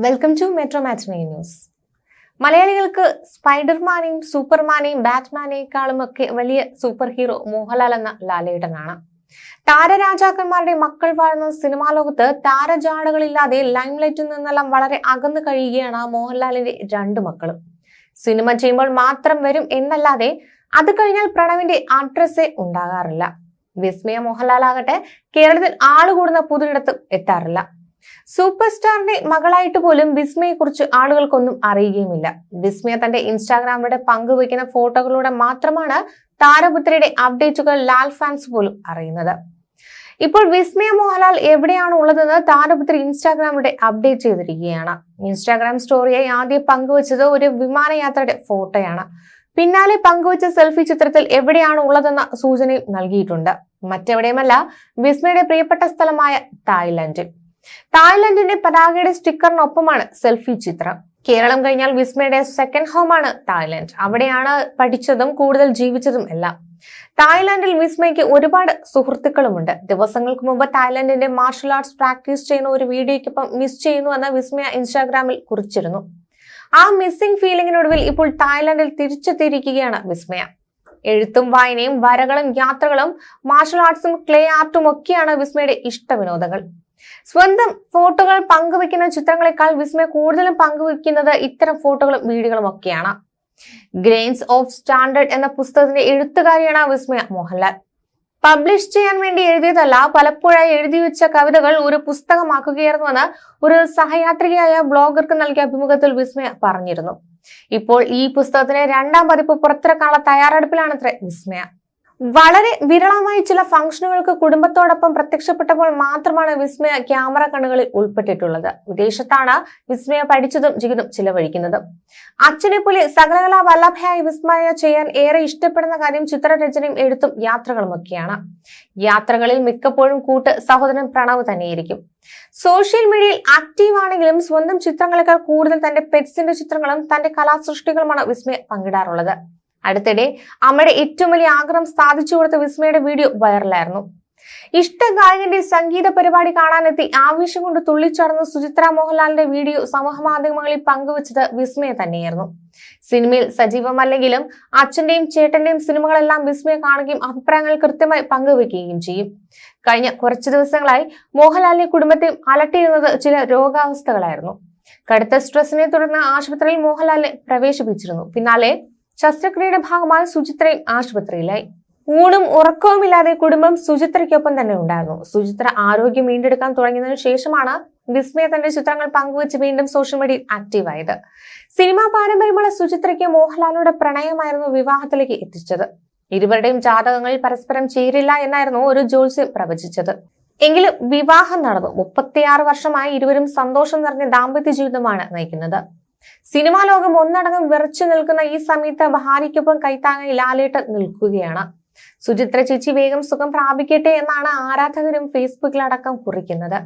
Welcome to metro matinee news മലയാളികൾക്ക് സ്പൈഡർമാനെയും സൂപ്പർമാനെയും ബാറ്റ്മാനേക്കാളും ഒക്കെ വലിയ സൂപ്പർ ഹീറോ മോഹൻലാൽ എന്ന ലാലേട്ടനാണ്. താരരാജാക്കന്മാരുടെ മക്കൾ വാഴുന്ന സിനിമാ ലോകത്ത് താരജാടകളില്ലാതെ ലൈംലൈറ്റിൽ നിന്നെല്ലാം വളരെ അകന്നു കഴിയുകയാണ് മോഹൻലാലിന്റെ രണ്ട് മക്കളും. സിനിമ ചെയ്യുമ്പോൾ മാത്രം വരും എന്നല്ലാതെ അത് കഴിഞ്ഞാൽ പ്രണവിന്റെ അഡ്രസ്സേ ഉണ്ടാകാറില്ല. വിസ്മയ മോഹൻലാൽ ആകട്ടെ കേരളത്തിൽ ആളുകൂടുന്ന പുതിയിടത്തും എത്താറില്ല. സൂപ്പർ സ്റ്റാറിന്റെ മകളായിട്ട് പോലും വിസ്മയെ കുറിച്ച് ആളുകൾക്കൊന്നും അറിയുകയുമില്ല. വിസ്മയ തന്റെ ഇൻസ്റ്റാഗ്രാമിലൂടെ പങ്കുവയ്ക്കുന്ന ഫോട്ടോകളിലൂടെ മാത്രമാണ് താരപുത്രിയുടെ അപ്ഡേറ്റുകൾ ലാൽ ഫാൻസ് പോലും അറിയുന്നത്. ഇപ്പോൾ വിസ്മയ മോഹൻലാൽ എവിടെയാണ് ഉള്ളതെന്ന് താരപുത്രി ഇൻസ്റ്റാഗ്രാമിലൂടെ അപ്ഡേറ്റ് ചെയ്തിരിക്കുകയാണ്. ഇൻസ്റ്റാഗ്രാം സ്റ്റോറിയായി ആദ്യം പങ്കുവച്ചത് ഒരു വിമാനയാത്രയുടെ ഫോട്ടോയാണ്. പിന്നാലെ പങ്കുവച്ച സെൽഫി ചിത്രത്തിൽ എവിടെയാണ് ഉള്ളതെന്ന സൂചനയും നൽകിയിട്ടുണ്ട്. മറ്റെവിടെയുമല്ല വിസ്മയുടെ പ്രിയപ്പെട്ട സ്ഥലമായ തായ്ലൻഡിൽ തായ്ലൻഡിന്റെ പതാകയുടെ സ്റ്റിക്കറിനൊപ്പമാണ് സെൽഫി ചിത്രം. കേരളം കഴിഞ്ഞാൽ വിസ്മയുടെ സെക്കൻഡ് ഹോമാണ് തായ്ലൻഡ്. അവിടെയാണ് പഠിച്ചതും കൂടുതൽ ജീവിച്ചതും എല്ലാം. തായ്ലാന്റിൽ വിസ്മയ്ക്ക് ഒരുപാട് സുഹൃത്തുക്കളുമുണ്ട്. ദിവസങ്ങൾക്ക് മുമ്പ് തായ്ലൻഡിന്റെ മാർഷൽ ആർട്സ് പ്രാക്ടീസ് ചെയ്യുന്ന ഒരു വീഡിയോയ്ക്കൊപ്പം മിസ് ചെയ്യുന്നു എന്ന് വിസ്മയ ഇൻസ്റ്റാഗ്രാമിൽ കുറിച്ചിരുന്നു. ആ മിസ്സിംഗ് ഫീലിംഗിനൊടുവിൽ ഇപ്പോൾ തായ്ലാന്റിൽ തിരിച്ചെത്തിയിരിക്കുകയാണ് വിസ്മയ. എഴുത്തും വായനയും വരകളും യാത്രകളും മാർഷൽ ആർട്സും ക്ലേ ആർട്ടും ഒക്കെയാണ് വിസ്മയുടെ ഇഷ്ട വിനോദങ്ങൾ. സ്വന്തം ഫോട്ടോകൾ പങ്കുവെക്കുന്ന ചിത്രങ്ങളെക്കാൾ വിസ്മയ കൂടുതലും പങ്കുവെക്കുന്നത് ഇത്തരം ഫോട്ടോകളും വീഡിയോകളും ഒക്കെയാണ്. ഗ്രെയിൻസ് ഓഫ് സ്റ്റാൻഡേർഡ് എന്ന പുസ്തകത്തിന്റെ എഴുത്തുകാരിയാണ് വിസ്മയ മോഹൻലാൽ. പബ്ലിഷ് ചെയ്യാൻ വേണ്ടി എഴുതിയതല്ല പലപ്പോഴായി എഴുതി വെച്ച കവിതകൾ ഒരു പുസ്തകമാക്കുകയായിരുന്നുവെന്ന് ഒരു സഹയാത്രികയായ ബ്ലോഗർക്ക് നൽകിയ അഭിമുഖത്തിൽ വിസ്മയ പറഞ്ഞിരുന്നു. ഇപ്പോൾ ഈ പുസ്തകത്തിന്റെ രണ്ടാം പതിപ്പ് പുറത്തിറക്കാനുള്ള തയ്യാറെടുപ്പിലാണത്രേ വിസ്മയ. വളരെ വിരളമായി ചില ഫംഗ്ഷനുകൾക്ക് കുടുംബത്തോടൊപ്പം പ്രത്യക്ഷപ്പെട്ടപ്പോൾ മാത്രമാണ് വിസ്മയ ക്യാമറ കണ്ണുകളിൽ ഉൾപ്പെട്ടിട്ടുള്ളത്. വിദേശത്താണ് വിസ്മയ പഠിച്ചതും ജീവിതം ചിലവഴിക്കുന്നതും. അച്ഛനെ പോലെ സകലകലാ വല്ലഭയായി വിസ്മയ ചെയ്യാൻ ഏറെ ഇഷ്ടപ്പെടുന്ന കാര്യം ചിത്രരചനയും എഴുത്തും യാത്രകളുമൊക്കെയാണ്. യാത്രകളിൽ മിക്കപ്പോഴും കൂട്ട് സഹോദരൻ പ്രണവ് തന്നെയായിരിക്കും. സോഷ്യൽ മീഡിയയിൽ ആക്റ്റീവ് ആണെങ്കിലും സ്വന്തം ചിത്രങ്ങളെക്കാൾ കൂടുതൽ തന്റെ പെറ്റ്സിന്റെ ചിത്രങ്ങളും തന്റെ കലാസൃഷ്ടികളുമാണ് വിസ്മയ പങ്കിടാറുള്ളത്. അടുത്തിടെ അമ്മയുടെ ഏറ്റവും വലിയ ആഗ്രഹം സ്ഥാപിച്ചു കൊടുത്ത വിസ്മയുടെ വീഡിയോ വൈറലായിരുന്നു. ഇഷ്ട ഗായകന്റെ സംഗീത പരിപാടി കാണാനെത്തി ആവേശം കൊണ്ട് തുള്ളിച്ചടന്ന സുചിത്ര മോഹൻലാലിന്റെ വീഡിയോ സമൂഹ മാധ്യമങ്ങളിൽ പങ്കുവച്ചത് വിസ്മയ തന്നെയായിരുന്നു. സിനിമയിൽ സജീവമല്ലെങ്കിലും അച്ഛന്റെയും ചേട്ടന്റെയും സിനിമകളെല്ലാം വിസ്മയ കാണുകയും അഭിപ്രായങ്ങൾ കൃത്യമായി പങ്കുവെക്കുകയും ചെയ്യും. കഴിഞ്ഞ കുറച്ചു ദിവസങ്ങളായി മോഹൻലാലിന്റെ കുടുംബത്തെ അലട്ടിയിരുന്നത് ചില രോഗാവസ്ഥകളായിരുന്നു. കടുത്ത സ്ട്രെസ്സിനെ തുടർന്ന് ആശുപത്രിയിൽ മോഹൻലാലിനെ പ്രവേശിപ്പിച്ചിരുന്നു. പിന്നാലെ ശസ്ത്രക്രിയയുടെ ഭാഗമായി സുചിത്രയും ആശുപത്രിയിലായി. ഊണും ഉറക്കവുമില്ലാതെ കുടുംബം സുചിത്രയ്ക്കൊപ്പം തന്നെ ഉണ്ടായിരുന്നു. സുചിത്ര ആരോഗ്യം വീണ്ടെടുക്കാൻ തുടങ്ങിയതിനു ശേഷമാണ് വിസ്മയ തന്റെ ചിത്രങ്ങൾ പങ്കുവച്ച് വീണ്ടും സോഷ്യൽ മീഡിയയിൽ ആക്റ്റീവായത് സിനിമാ പാരമ്പര്യമുള്ള സുചിത്രയ്ക്ക് മോഹൻലാലിന്റെ പ്രണയമായിരുന്നു വിവാഹത്തിലേക്ക് എത്തിച്ചത്. ഇരുവരുടെയും ജാതകങ്ങളിൽ പരസ്പരം ചേരില്ല എന്നായിരുന്നു ഒരു ജ്യോത്സ്യം പ്രവചിച്ചത്. എങ്കിലും വിവാഹം നടന്നു. മുപ്പത്തിയാറ് വർഷമായി ഇരുവരും സന്തോഷം നിറഞ്ഞ ദാമ്പത്യ ജീവിതമാണ് നയിക്കുന്നത്. സിനിമാ ലോകം ഒന്നടങ്കം വിറച്ചു നിൽക്കുന്ന ഈ സമയത്ത് ഭാര്യയ്ക്കൊപ്പം കൈത്താങ്ങായി ലാലേട്ടൻ നിൽക്കുകയാണ്. സുചിത്ര ചേച്ചി വേഗം സുഖം പ്രാപിക്കട്ടെ എന്നാണ് ആരാധകരും ഫേസ്ബുക്കിലടക്കം കുറിക്കുന്നത്.